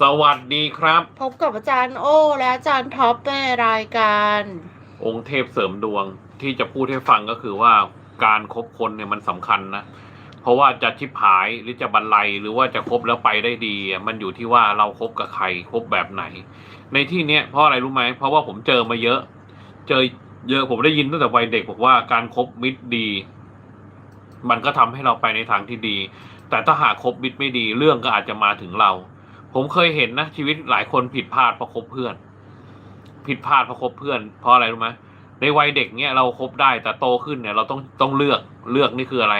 สวัสดีครับ พบกับอาจารย์โอ และอาจารย์ท็อปในรายการ องค์เทพเสริมดวงที่จะพูดให้ฟังก็คือว่าการคบคนเนี่ยมันสำคัญนะ เพราะว่าจะชิบหายหรือจะบรรลัยหรือว่าจะคบแล้วไปได้ดีอะมันอยู่ที่ว่าเราคบกับใครคบแบบไหน ในที่เนี้ยเพราะอะไรรู้ไหมเพราะว่าผมเจอมาเยอะ เจอเยอะผมได้ยินตั้งแต่วัยเด็กบอกว่าการคบมิตรดี มันก็ทำให้เราไปในทางที่ดี แต่ถ้าหากคบมิตรไม่ดีเรื่องก็อาจจะมาถึงเรา ผมเคยเห็นนะชีวิตหลายคนผิดพลาดเพราะคบเพื่อน ผิดพลาดเพราะคบเพื่อน เพราะอะไรรู้ไหมในวัยเด็กเนี่ยเราคบได้แต่โตขึ้นเนี่ยเราต้องต้องเลือกเลือกนี่คืออะไร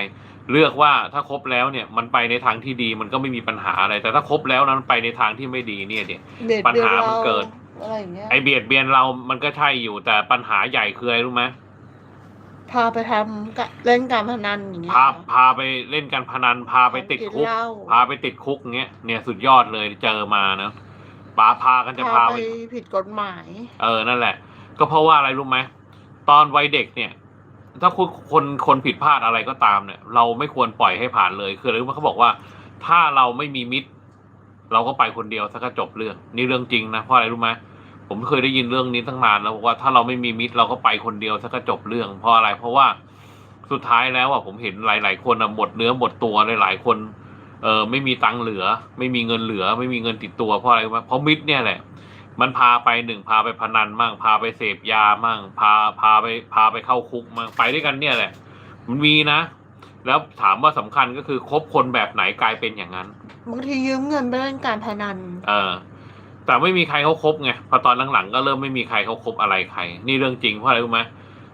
เลือกว่าถ้าคบแล้วเนี่ยมันไปในทางที่ดีมันก็ไม่มีปัญหาอะไร แต่ถ้าคบแล้วนั้นไปในทางที่ไม่ดีเนี่ยเดี๋ยเบียดปัญเบียนหาเรามันเกิดอะไรอย่างเงี้ยไอเบียดเบียนเรามันก็ใช่อยู่แต่ปัญหาใหญ่คืออะไรรู้ไหม พาไปทำกะเล่นการพนันอย่างเงี้ยพาพาไปเล่นการพนันพาไปติดคุก กินเหล้า พาไปติดคุกเงี้ยเนี่ยสุดยอดเลยเจอมาเนอะปาพากันจะพาพาไป ไปผิดกฎหมาย เออ นั่นแหละ ก็เพราะว่าอะไรรู้ไหม ตอนวัยเด็กเนี่ย ถ้าคุณคนคนผิดพลาดอะไรก็ตามเนี่ย เราไม่ควรปล่อยให้ผ่านเลย คืออะไรรู้ไหมเขาบอกว่า ถ้าเราไม่มีมิตร เราก็ไปคนเดียวสักจบเรื่อง นี่เรื่องจริงนะ เพราะอะไรรู้ไหม ผมเคยได้ยินเรื่องนี้ตั้งนานแล้วบอกว่าถ้าเราไม่มีมิตรเราก็ไปคนเดียวสักจบเรื่องเพราะอะไร เพราะว่าสุดท้ายแล้วอะผมเห็นหลาย ๆ คนอะหมดเนื้อหมดตัวเลยหลายคนเออไม่มีตังค์เหลือ ไม่มีเงินเหลือ ไม่มีเงินติดตัวเพราะอะไรรู้ไหมเพราะมิตรเนี่ยแหละ มันพาไปหนึ่งพาไปพนันมั่งพาไปเสพยามั่งพาพาไปพาไปเข้าคุกมั่งไปด้วยกันเนี่ยแหละ มันมีนะ แล้วถามว่าสำคัญก็คือคบคนแบบไหนกลายเป็นอย่างนั้นบางทียืมเงินไปเล่นการพนัน เออ แต่ไม่มีใครเขาคบไงพอตอนหลังๆก็เริ่มไม่มีใครเขาคบอะไรใคร นี่เรื่องจริงเพราะอะไรรู้ไหม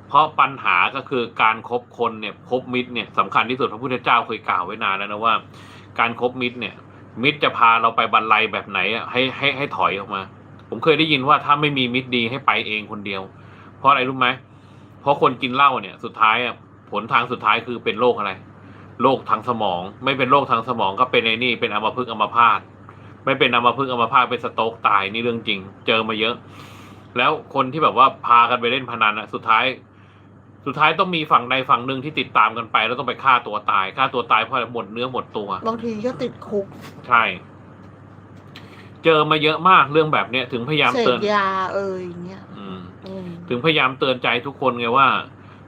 เพราะปัญหาก็คือการครบคนเนี่ยคบมิตรเนี่ยสำคัญที่สุดพระพุทธเจ้าเคยกล่าวไว้นานแล้วนะว่า การครบมิตรเนี่ย มิตรจะพาเราไปบรรลัยแบบไหนอะให้ให้ให้ถอยออกมา ผมเคยได้ยินว่าถ้าไม่มีมิตรดีให้ไปเองคนเดียว เพราะอะไรรู้ไหมเพราะคนกินเหล้าเนี่ย สุดท้ายอะผลทางสุดท้ายคือเป็นโรคอะไรโรคทางสมอง ไม่เป็นโรคทางสมองก็เป็นไอ้นี่เป็นอัมพฤกษ์อัมพาต ไม่เป็นอัมพฤกษ์อัมพาตเป็นสโตรกตายนี่เรื่องจริง เจอมาเยอะ แล้วคนที่แบบว่าพากันไปเล่นพนันอะสุดท้าย สุดท้ายต้องมีฝั่งใดฝั่งหนึ่งที่ติดตามกันไป แล้วต้องไปฆ่าตัวตายฆ่าตัวตายเพราะอะไรหมดเนื้อหมดตัวบางทีก็ติดคุกใช่ เจอมาเยอะมากเรื่องแบบเนี้ยถึงพยายามเสเตือพนยาเอ่ยอย่างเงี้ยอืมอืมถึงพยายามเตือนใจทุกคนไงว่า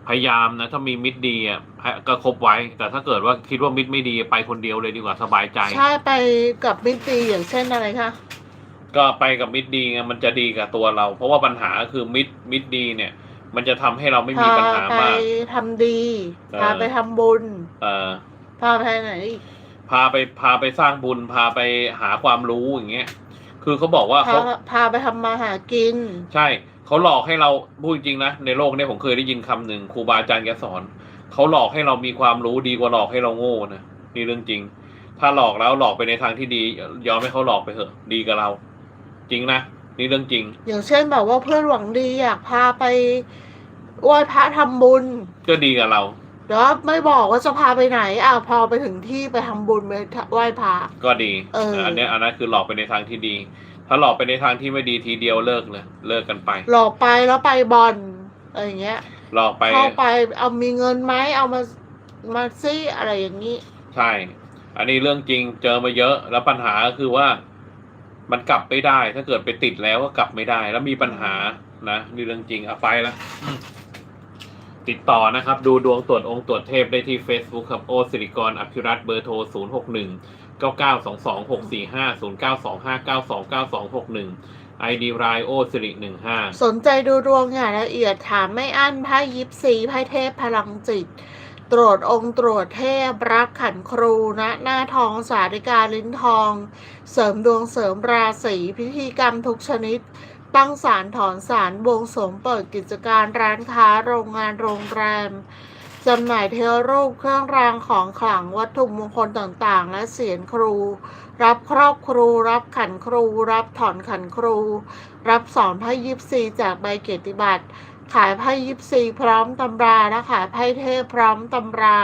พยายามนะ ถ้ามีมิตรดีอะให้ก็คบไว้ แต่ถ้าเกิดว่าคิดว่ามิตรไม่ดีไปคนเดียวเลยดีกว่าสบายใจ ใช่ไปกับมิตรีอย่างเช่นอะไรคะก็ไปกับมิตรดีไงมันจะดีกับตัวเรา เพราะว่าปัญหาคือมิตรมิตรดีเนี่ย มันจะทำให้เราไม่มีพาปัญหาไปมากทำดีเออพาไปทำบุญเอ่อพาไปไหนอีกพาไปพาไปสร้างบุญ พาไปหาความรู้อย่างเงี้ยคือเขาบอกว่าพาเขาพาไปทำมาหากิน ใช่ เขาหลอกให้เราพูดจริงนะในโลกเนี้ผมเคยได้ยินคำหนึ่งครูบาอาจารย์แกสอนเขาหลอกให้เรามีความรู้ดีกว่าหลอกให้เราโง่นะนี่เรื่องจริง ถ้าหลอกแล้วหลอกไปในทางที่ดี ยอมให้เขาหลอกไปเถอะดีกับเรา จริงนะนี่เรื่องจริง อย่างเช่นแบบว่าเพื่อนหวังดีอยากพาไปไหว้พระทำบุญก็ดีกับเรา แล้วไม่บอกว่าจะพาไปไหนอะพอไปถึงที่ไปทำบุญไปไหว้พระ ก็ดีเออ อันเนี้ยอันนั้นคือหลอกไปในทางที่ดี ถ้าหลอกไปในทางที่ไม่ดีทีเดียวเลิกเลยเลิกกันไป หลอกไปแล้วไปบอลอะไรอย่างเงี้ย หลอกไปเข้าไปเอามีเงินไหมเอามามาซิอะไรอย่างนี้ ใช่ อันนี้เรื่องจริงเจอมาเยอะ แล้วปัญหาก็คือว่า มันกลับไม่ได้ ถ้าเกิดไปติดแล้วก็กลับไม่ได้ แล้วมีปัญหานะนี่เรื่องจริงเอาไปแล้วติดต่อนะครับ ดูดวงตรวจองค์ตรวจเทพได้ที่ Facebook ครับโอสิริกรอภิรัตน์เบอร์โทร 0 6 1 9 9 2 2 6 4 5 0 9 2 5 9 2 9 2 6 1 ID รายโอสิริ15 สนใจดูดวงอย่างละเอียดถามไม่อั้นไพ่ยิปซีไพ่เทพพลังจิต ตรวจองค์ตรวจเทพรักขันครูณหน้าทองสาริกาลิ้นทอง เสริมดวงเสริมราศีพิธีกรรมทุกชนิดตั้งศาลถอนศาลบวงสรวงเปิดกิจการร้านค้าโรงงานโรงแรม จำหน่ายเทวรูปเครื่องรางของขลังวัตถุมงคลต่างๆ และเสียนครู รับครอบครู รับขันครู รับถอนขันครู รับสอนไพ่ยิปซีจากใบเกียรติบัตรขายไพ่ยิปซีพร้อมตำราและขายไพ่เทพพร้อมตำรา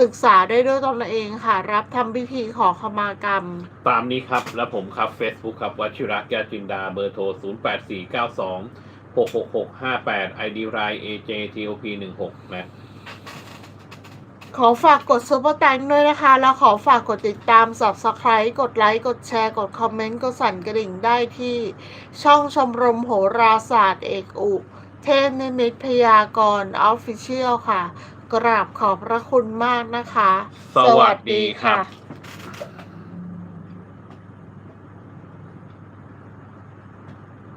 ศึกษาได้ด้วยตนเองค่ะ รับทำพิธีขอขมากรรม ตามนี้ครับ แล้วผมครับ Facebook ครับวชิระแกจินดาเบอร์โทร 0 8 4 9 2 6 6 6 5 8 ID ราย AJTOP 1 6 นะ ขอฝากกดซุปเปอร์แตงด้วยนะคะ แล้วขอฝากกดติดตาม subscribe กดไลค์กดแชร์ กดคอมเมนต์ กดสั่นกระดิ่งได้ที่ช่องชมรมโหราศาสตร์เอกอุ เทพนิมิตพยากรณ์ออฟฟิเชียลค่ะ กราบขอบพระคุณมากนะคะ สวัสดีครับ